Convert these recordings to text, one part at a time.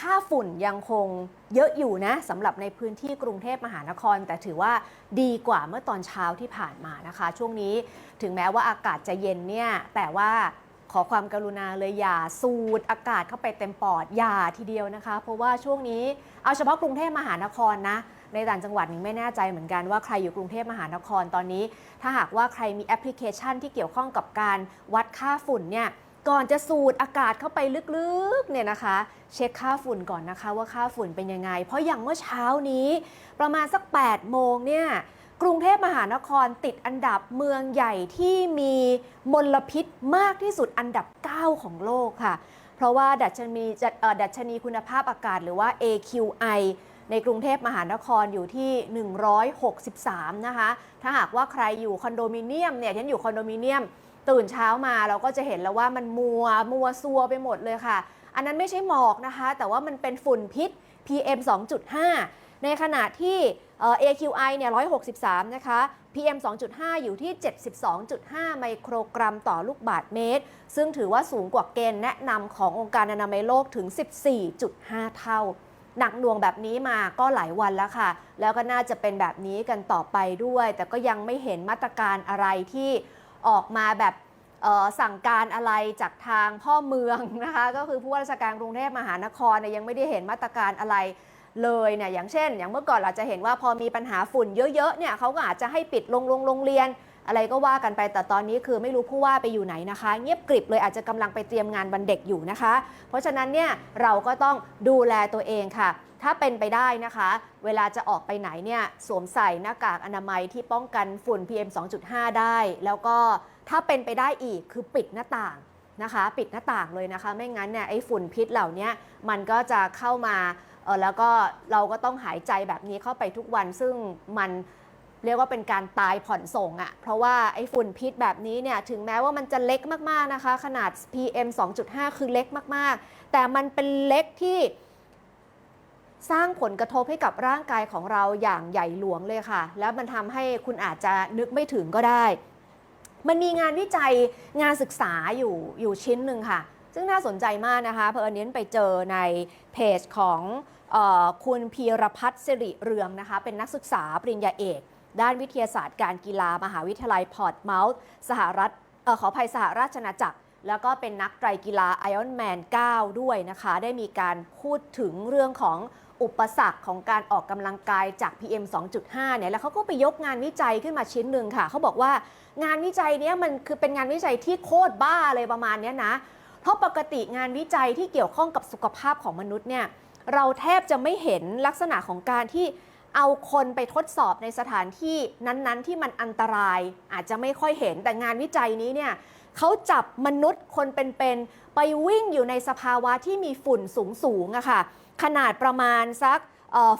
ค่าฝุ่นยังคงเยอะอยู่นะสำหรับในพื้นที่กรุงเทพมหานคร แต่ถือว่าดีกว่าเมื่อตอนเช้าที่ผ่านมานะคะ ช่วงนี้ถึงแม้ว่าอากาศจะเย็นเนี่ยแต่ว่าขอความกรุณาเลยอย่าสูดอากาศเข้าไปเต็มปอดอย่าทีเดียวนะคะ เพราะว่าช่วงนี้เอาเฉพาะกรุงเทพมหานครนะ ในต่างจังหวัดนี้ไม่แน่ใจเหมือนกันว่าใครอยู่กรุงเทพมหานครตอนนี้ ถ้าหากว่าใครมีแอปพลิเคชันที่เกี่ยวข้องกับการวัดค่าฝุ่นเนี่ย ก่อนจะสูดอากาศเข้าไปลึกๆเนี่ยนะคะ เช็คค่าฝุ่นก่อนนะคะว่าค่าฝุ่นเป็นยังไง เพราะอย่างเมื่อเช้านี้ ประมาณสัก 8 โมงเนี่ยกรุงเทพมหานครติดอันดับเมืองใหญ่ที่มีมลพิษมากที่สุดอันดับ 9 ของโลกค่ะ เพราะว่าดัชนีดัชนีคุณภาพอากาศหรือว่า AQI ในกรุงเทพมหานครอยู่ที่ 163 นะคะ ถ้าหากว่าใครอยู่คอนโดมิเนียมเนี่ยฉันอยู่คอนโดมิเนียม ตื่นเช้ามาเราก็จะเห็นแล้วว่ามันมัวมัวซัวไปหมดเลยค่ะ อันนั้นไม่ใช่หมอกนะคะ แต่ว่ามันเป็นฝุ่นพิษ PM 2.5 ในขณะที่ AQI เนี่ย 163 นะคะ PM 2.5 อยู่ที่ 72.5 ไมโครกรัมต่อลูกบาศก์เมตร ซึ่งถือว่าสูงกว่าเกณฑ์แนะนำขององค์การอนามัยโลกถึง 14.5 เท่า หนักหน่วงแบบนี้มาก็หลายวันแล้วค่ะ แล้วก็น่าจะเป็นแบบนี้กันต่อไปด้วย แต่ก็ยังไม่เห็นมาตรการอะไรที่ ออกมาแบบสั่งการอะไรจากทางพ่อเมืองนะคะก็คือผู้ว่าราชการกรุงเทพมหานครเนี่ยยังไม่ได้เห็นมาตรการอะไรเลยเนี่ยอย่างเช่น อย่างเมื่อก่อนเราจะเห็นว่าพอมีปัญหาฝุ่นเยอะๆเนี่ยเขาก็อาจจะให้ปิดโรงโรงโรงเรียน อะไรก็ว่ากันไปแต่ตอนนี้คือไม่รู้ผู้ว่าไปอยู่ไหนนะคะ เงียบกริบเลยอาจจะกำลังไปเตรียมงานวันเด็กอยู่นะคะ เพราะฉะนั้นเนี่ยเราก็ต้องดูแลตัวเองค่ะ ถ้าเป็นไปได้นะคะ เวลาจะออกไปไหนเนี่ยสวมใส่หน้ากากอนามัยที่ป้องกันฝุ่น PM 2.5 ได้ แล้วก็ถ้าเป็นไปได้อีกคือปิดหน้าต่างนะคะ ปิดหน้าต่างเลยนะคะ ไม่งั้นเนี่ยไอ้ฝุ่นพิษเหล่านี้มันก็จะเข้ามาเออแล้วก็เราก็ต้องหายใจแบบนี้เข้าไปทุกวันซึ่งมัน เรียกว่าเป็นการตายผ่อนส่งอะ่ะ เพราะว่าไอ้ฝุ่นพิษแบบนี้เนี่ย ถึงแม้ว่ามันจะเล็กมากๆนะคะ ขนาด PM 2.5 คือเล็กมากๆ แต่มันเป็นเล็กที่สร้างผลกระทบให้กับร่างกายของเราอย่างใหญ่หลวงเลยค่ะ แล้วมันทำให้คุณอาจจะนึกไม่ถึงก็ได้ มันมีงานวิจัยงานศึกษาอยู่อยู่ชิ้นหนึ่งค่ะ ซึ่งน่าสนใจมากนะคะ เพอเน้นไปเจอในเพจของออคุณพีรพัฒน์สิริเรืองนะคะ เป็นนักศึกษาปริญญาเอก ด้านวิทยาศาสตร์การกีฬามหาวิทยาลัยพอร์ตเมาส์สหรัฐออขออภัยสหราชอาณาจักร แล้วก็เป็นนักไตรกีฬา Iron Man 9ด้วยนะคะ ได้มีการพูดถึงเรื่องของอุปสรรคของการออกกำลังกายจาก PM 2.5 เนี่ย แล้วเขาก็ไปยกงานวิจัยขึ้นมาชิ้นหนึ่งค่ะ เขาบอกว่างานวิจัยเนี้ยมันคือเป็นงานวิจัยที่โคตรบ้าเลยประมาณเนี้ยนะ เพราะปกติงานวิจัยที่เกี่ยวข้องกับสุขภาพของมนุษย์เนี่ย เราแทบจะไม่เห็นลักษณะของการที่ เอาคนไปทดสอบในสถานที่นั้นๆ ที่มันอันตรายอาจจะไม่ค่อยเห็นแต่งานวิจัยนี้เนี่ยเขาจับมนุษย์คนเป็นๆ ไปวิ่งอยู่ในสภาวะที่มีฝุ่นสูงๆอะค่ะขนาดประมาณสัก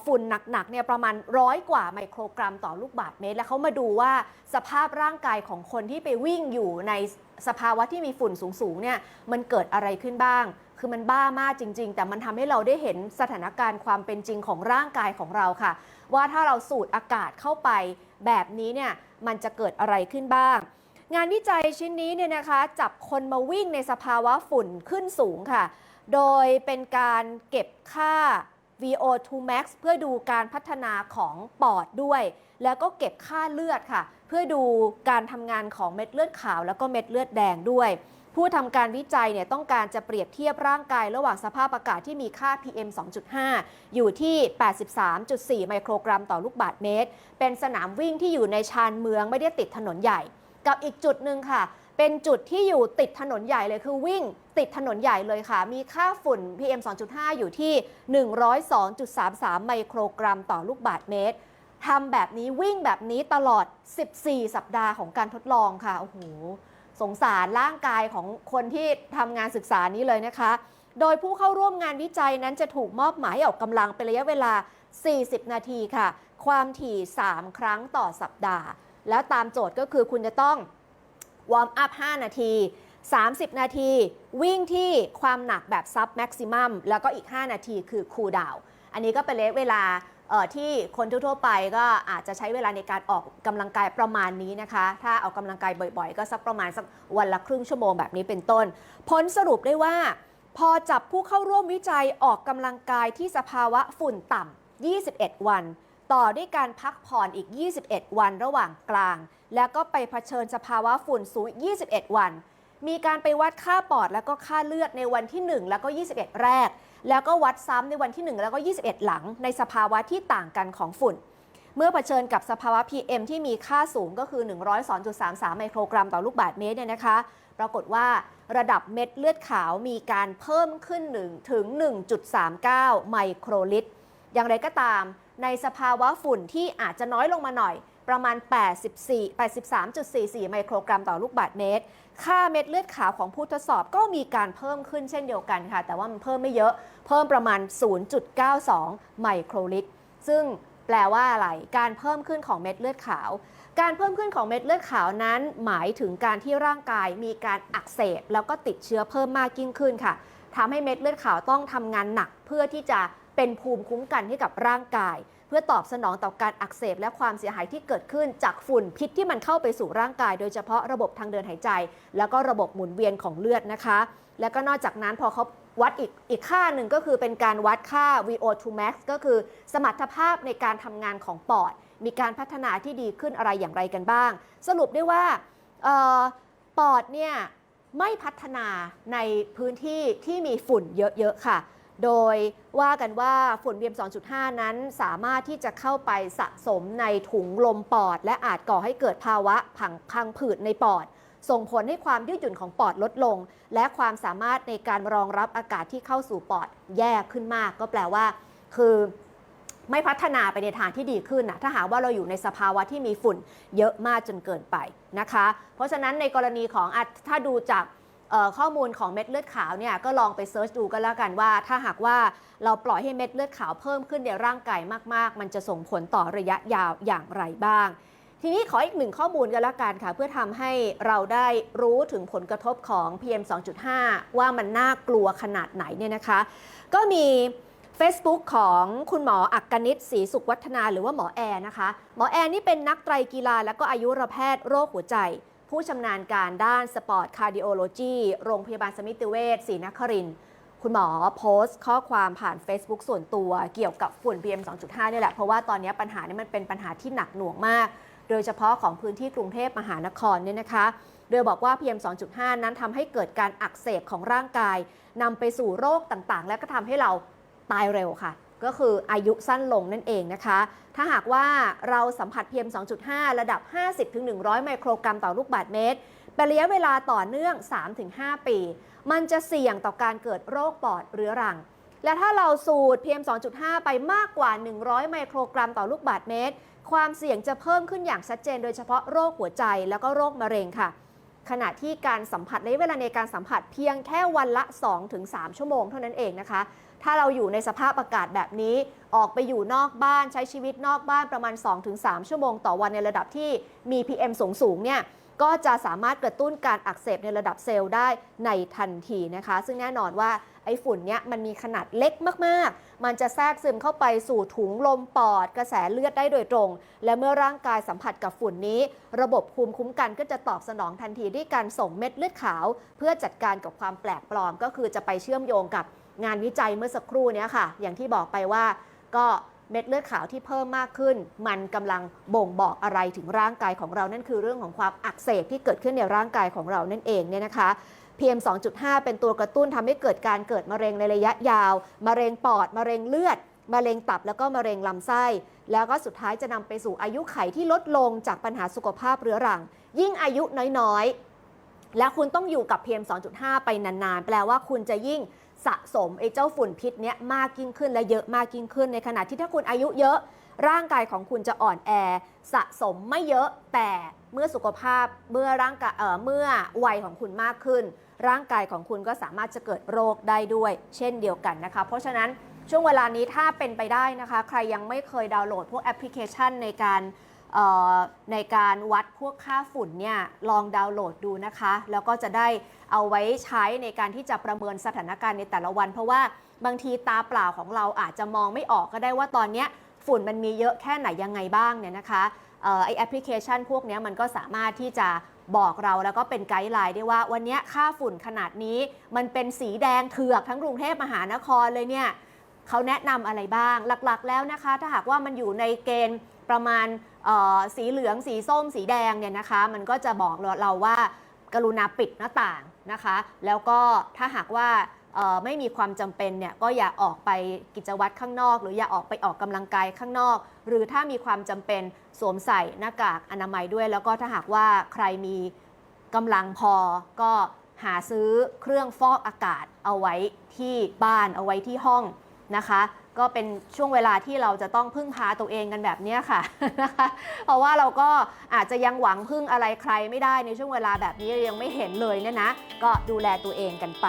ฝุ่นหนักๆเนี่ยประมาณร้อยกว่าไมโครกรัมต่อลูกบาศก์เมตร แล้วเขามาดูว่าสภาพร่างกายของคนที่ไปวิ่งอยู่ในสภาวะที่มีฝุ่นสูงๆเนี่ยมันเกิดอะไรขึ้นบ้าง คือมันบ้ามากจริง ๆ แต่มันทำให้เราได้เห็นสถานการณ์ความเป็นจริงของร่างกายของเราค่ะ ว่าถ้าเราสูดอากาศเข้าไปแบบนี้เนี่ยมันจะเกิดอะไรขึ้นบ้าง งานวิจัยชิ้นนี้เนี่ยนะคะจับคนมาวิ่งในสภาวะฝุ่นขึ้นสูงค่ะ โดยเป็นการเก็บค่า VO2 max เพื่อดูการพัฒนาของปอดด้วย แล้วก็เก็บค่าเลือดค่ะ เพื่อดูการทำงานของเม็ดเลือดขาว แล้วก็เม็ดเลือดแดงด้วย ผู้ทำการวิจัยเนี่ยต้องการจะเปรียบเทียบร่างกายระหว่างสภาพอากาศที่มีค่า PM 2.5 อยู่ที่ 83.4 ไมโครกรัมต่อลูกบาศก์เมตร เป็นสนามวิ่งที่อยู่ในชานเมืองไม่ได้ติดถนนใหญ่ กับอีกจุดหนึ่งค่ะ เป็นจุดที่อยู่ติดถนนใหญ่เลยคือวิ่งติดถนนใหญ่เลยค่ะ มีค่าฝุ่น PM 2.5 อยู่ที่ 102.33 ไมโครกรัมต่อลูกบาศก์เมตรทำแบบนี้วิ่งแบบนี้ตลอด 14 สัปดาห์ของการทดลองค่ะโอ้โห สงสารร่างกายของคนที่ทำงานศึกษานี้เลยนะคะ โดยผู้เข้าร่วมงานวิจัยนั้นจะถูกมอบหมายออกกำลังเป็นระยะเวลา 40 นาทีค่ะ ความถี่ 3 ครั้งต่อสัปดาห์ แล้วตามโจทย์ก็คือคุณจะต้องวอร์มอัพ 5 นาที 30 นาที วิ่งที่ความหนักแบบซับแม็กซิมัมแล้วก็อีก 5 นาทีคือคูลดาวน์อันนี้ก็เป็นระยะเวลา ที่คนทั่วๆไปก็อาจจะใช้เวลาในการออกกำลังกายประมาณนี้นะคะ ถ้าออกกำลังกายบ่อย ๆ ก็สักประมาณสักวันละครึ่งชั่วโมงแบบนี้เป็นต้น ผลสรุปได้ว่า พอจับผู้เข้าร่วมวิจัยออกกำลังกายที่สภาวะฝุ่นต่ำ21 วัน ต่อด้วยการพักผ่อนอีก 21 วันระหว่างกลาง แล้วก็ไปเผชิญสภาวะฝุ่นสูง 21 วัน มีการไปวัดค่าปอดแล้วก็ค่าเลือดในวันที่ 1 แล้วก็ 21 แรก แล้วก็วัดซ้ำในวันที่ 1 แล้วก็ 21 หลัง ในสภาวะที่ต่างกันของฝุ่น เมื่อเผชิญกับสภาวะ PM ที่มีค่าสูงก็คือ 102.33 ไมโครกรัมต่อลูกบาศก์เมตรเนี่ยนะคะ ปรากฏว่าระดับเม็ดเลือดขาวมีการเพิ่มขึ้นหนึ่งถึง 1.39 ไมโครลิตร อย่างไรก็ตาม ในสภาวะฝุ่นที่อาจจะน้อยลงมาหน่อย ประมาณ 84 83.44 ไมโครกรัมต่อลูกบาศก์เมตร ค่าเม็ดเลือดขาวของผู้ทดสอบก็มีการเพิ่มขึ้นเช่นเดียวกันค่ะ แต่ว่ามันเพิ่มไม่เยอะเพิ่มประมาณ 0.92 ไมโครลิตร ซึ่งแปลว่าอะไร การเพิ่มขึ้นของเม็ดเลือดขาว การเพิ่มขึ้นของเม็ดเลือดขาวนั้นหมายถึงการที่ร่างกายมีการอักเสบแล้วก็ติดเชื้อเพิ่มมากยิ่งขึ้นค่ะทำให้เม็ดเลือดขาวต้องทำงานหนักเพื่อที่จะเป็นภูมิคุ้มกันให้กับร่างกาย เพื่อตอบสนองต่อการอักเสบและความเสียหายที่เกิดขึ้นจากฝุ่นพิษที่มันเข้าไปสู่ร่างกาย โดยเฉพาะระบบทางเดินหายใจ แล้วก็ระบบหมุนเวียนของเลือดนะคะ แล้วก็นอกจากนั้นพอเขาวัดอีกอีกค่าหนึ่งก็คือเป็นการวัดค่า VO2 max ก็คือสมรรถภาพในการทำงานของปอด มีการพัฒนาที่ดีขึ้นอะไรอย่างไรกันบ้าง สรุปได้ว่าออปอดเนี่ยไม่พัฒนาในพื้นที่ที่มีฝุ่นเยอะ ๆ ค่ะ โดยว่ากันว่าฝุ่น PM 2.5 นั้นสามารถที่จะเข้าไปสะสมในถุงลมปอด และอาจก่อให้เกิดภาวะผังพังผืดในปอด ส่งผลให้ความยืดหยุ่นของปอดลดลง และความสามารถในการรองรับอากาศที่เข้าสู่ปอดแย่ขึ้นมาก ก็แปลว่า คือไม่พัฒนาไปในทางที่ดีขึ้นนะถ้าหากว่าเราอยู่ในสภาวะที่มีฝุ่นเยอะมากจนเกินไปนะคะ เพราะฉะนั้นในกรณีของอถ้าดูจาก ข้อมูลของเม็ดเลือดขาวเนี่ยก็ลองไปเซิร์ชดูกันแล้วกันว่า ถ้าหากว่าเราปล่อยให้เม็ดเลือดขาวเพิ่มขึ้นในร่างกายมาก ๆ มันจะส่งผลต่อระยะยาวอย่างไรบ้าง ทีนี้ขออีกหนึ่งข้อมูลกันละกันค่ะ เพื่อทำให้เราได้รู้ถึงผลกระทบของ PM 2.5 ว่ามันน่ากลัวขนาดไหนเนี่ยนะคะ ก็มี Facebook ของคุณหมออักกนิตศรีสุขวัฒนาหรือว่าหมอแอร์นะคะ หมอแอร์นี่เป็นนักไตรกีฬาและก็อายุรแพทย์โรคหัวใจ ผู้ชำนาญการด้านสปอร์ตคาร์ดิโอโลจีโรงพยาบาลสมิติเวชศรีนครินทร์คุณหมอโพสต์ข้อความผ่าน Facebook ส่วนตัวเกี่ยวกับฝุ่น PM 2.5นี่แหละ เพราะว่าตอนนี้ปัญหานี้มันเป็นปัญหาที่หนักหน่วงมาก โดยเฉพาะของพื้นที่กรุงเทพมหานครเนี่ยนะคะ โดยบอกว่า PM 2.5 นั้นทำให้เกิดการอักเสบของร่างกายนำไปสู่โรคต่างๆ และก็ทำให้เราตายเร็วค่ะ ก็คืออายุสั้นลงนั่นเองนะคะ ถ้าหากว่าเราสัมผัส PM 2.5 ระดับ 50-100 ไมโครกรัมต่อลูกบาศก์เมตรเป็นระยะเวลาต่อเนื่อง 3-5 ปี มันจะเสี่ยงต่อการเกิดโรคปอดเรื้อรัง และถ้าเราสูด PM 2.5 ไปมากกว่า 100 ไมโครกรัมต่อลูกบาศก์เมตร ความเสี่ยงจะเพิ่มขึ้นอย่างชัดเจน โดยเฉพาะโรคหัวใจแล้วก็โรคมะเร็งค่ะ ขณะที่การสัมผัสระยะเวลาในการสัมผัสเพียงแค่วันละ 2-3 ชั่วโมงเท่านั้นเองนะคะ ถ้าเราอยู่ในสภาพอากาศแบบนี้ ออกไปอยู่นอกบ้านใช้ชีวิตนอกบ้านประมาณ 2-3 ชั่วโมงต่อวันในระดับที่มี PM สูงสูงเนี่ยก็จะสามารถกระตุ้นการอักเสบในระดับเซลล์ได้ในทันทีนะคะ ซึ่งแน่นอนว่าไอ้ฝุ่นเนี้ยมันมีขนาดเล็กมาก ๆ มันจะแทรกซึมเข้าไปสู่ถุงลมปอด กระแสเลือดได้โดยตรง และเมื่อร่างกายสัมผัสกับฝุ่นนี้ ระบบภูมิคุ้มกันก็จะตอบสนองทันทีด้วยการส่งเม็ดเลือดขาว เพื่อจัดการกับความแปลกปลอมก็คือจะไปเชื่อมโยงกับ งานวิจัยเมื่อสักครู่นี้ค่ะ อย่างที่บอกไปว่าก็เม็ดเลือดขาวที่เพิ่มมากขึ้น มันกำลังบ่งบอกอะไรถึงร่างกายของเรานั่นคือเรื่องของความอักเสบที่เกิดขึ้นในร่างกายของเรานั่นเองเนี่ยนะคะ PM 2.5 เป็นตัวกระตุ้นทำให้เกิดการเกิดมะเร็งในระยะยาว มะเร็งปอด มะเร็งเลือด มะเร็งตับแล้วก็มะเร็งลำไส้ แล้วก็สุดท้ายจะนำไปสู่อายุไขที่ลดลงจากปัญหาสุขภาพเรื้อรัง ยิ่งอายุน้อยๆ และคุณต้องอยู่กับ PM 2.5 ไปนานๆ แปลว่าคุณจะยิ่ง สะสมไอ้เจ้าฝุ่นพิษเนี้ยมากยิ่งขึ้นและเยอะมากยิ่งขึ้น ในขณะที่ถ้าคุณอายุเยอะ ร่างกายของคุณจะอ่อนแอ สะสมไม่เยอะแต่เมื่อสุขภาพเมื่อร่างกายเอ่อเมื่อวัยของคุณมากขึ้น ร่างกายของคุณก็สามารถจะเกิดโรคได้ด้วย เช่นเดียวกันนะคะ เพราะฉะนั้นช่วงเวลานี้ถ้าเป็นไปได้นะคะ ใครยังไม่เคยดาวน์โหลดพวกแอปพลิเคชันในการ ในการวัดพวกค่าฝุ่นเนี่ยลองดาวน์โหลดดูนะคะ แล้วก็จะได้เอาไว้ใช้ในการที่จะประเมินสถานการณ์ในแต่ละวัน เพราะว่าบางทีตาเปล่าของเราอาจจะมองไม่ออกก็ได้ว่าตอนนี้ฝุ่นมันมีเยอะแค่ไหนยังไงบ้างเนี่ยนะคะไอแอปพลิเคชันพวกนี้มันก็สามารถที่จะบอกเราแล้วก็เป็นไกด์ไลน์ได้ว่าวันนี้ค่าฝุ่นขนาดนี้ มันเป็นสีแดงเถือกทั้งกรุงเทพมหานครเลยเนี่ยเขาแนะนำอะไรบ้างหลักๆ แล้วนะคะ ถ้าหากว่ามันอยู่ในเกณฑ์ ประมาณสีเหลือง สีส้ม สีแดงเนี่ยนะคะ มันก็จะบอกเราว่ากรุณาปิดหน้าต่างนะคะ แล้วก็ถ้าหากว่าไม่มีความจำเป็นเนี่ยก็อย่าออกไปกิจวัตรข้างนอก หรืออย่าออกไปออกกำลังกายข้างนอก หรือถ้ามีความจำเป็นสวมใส่หน้ากากอนามัยด้วย แล้วก็ถ้าหากว่าใครมีกำลังพอก็หาซื้อเครื่องฟอกอากาศเอาไว้ที่บ้านเอาไว้ที่ห้องนะคะ ก็เป็นช่วงเวลาที่เราจะต้องพึ่งพาตัวเองกันแบบนี้ค่ะนะคะเพราะว่าเราก็อาจจะยังหวังพึ่งอะไรใครไม่ได้ในช่วงเวลาแบบนี้ยังไม่เห็นเลยเนี่ยนะ ก็ดูแลตัวเองกันไป